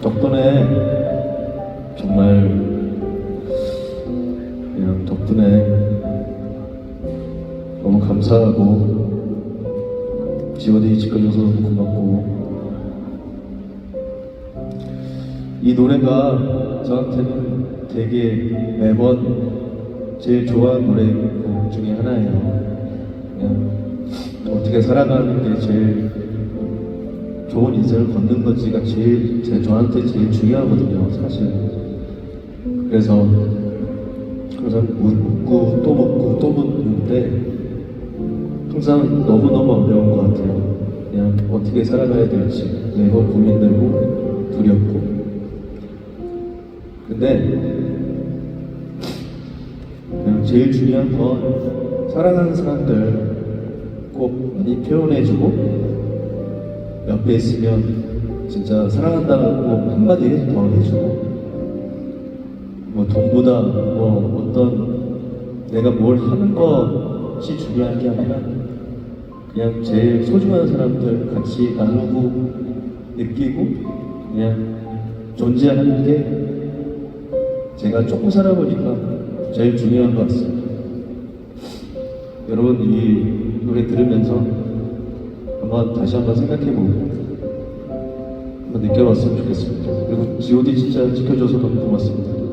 덕분에 정말 그냥 덕분에 너무 감사하고 지원이 지켜줘서 고맙고 이 노래가 저한테는 되게 매번 제일 좋아하는 노래 곡 중에 하나예요. 그냥 어떻게 살아가는 게 제일 좋은 인생을 걷는 건지가 제일 제 저한테 제일 중요하거든요, 사실. 그래서 항상 묻고 또 묻고 또 묻는데 항상 너무 너무 어려운 것 같아요. 그냥 어떻게 살아가야 될지 매번 고민되고 두렵고. 근데 그냥 제일 중요한 건 사랑하는 사람들 꼭 많이 표현해주고 옆에 있으면 진짜 사랑한다고 한마디 더 해주고 뭐 돈보다 뭐 어떤 내가 뭘 하는 것이 중요한 게 아니라 그냥 제일 소중한 사람들 같이 나누고 느끼고 그냥 존재하는 게 제가 조금 살아보니까 제일 중요한 것 같습니다. 여러분 이 노래 들으면서 한번 다시 한번 생각해보고 한번 느껴봤으면 좋겠습니다. 그리고 G.O.D 진짜 지켜줘서 너무 고맙습니다.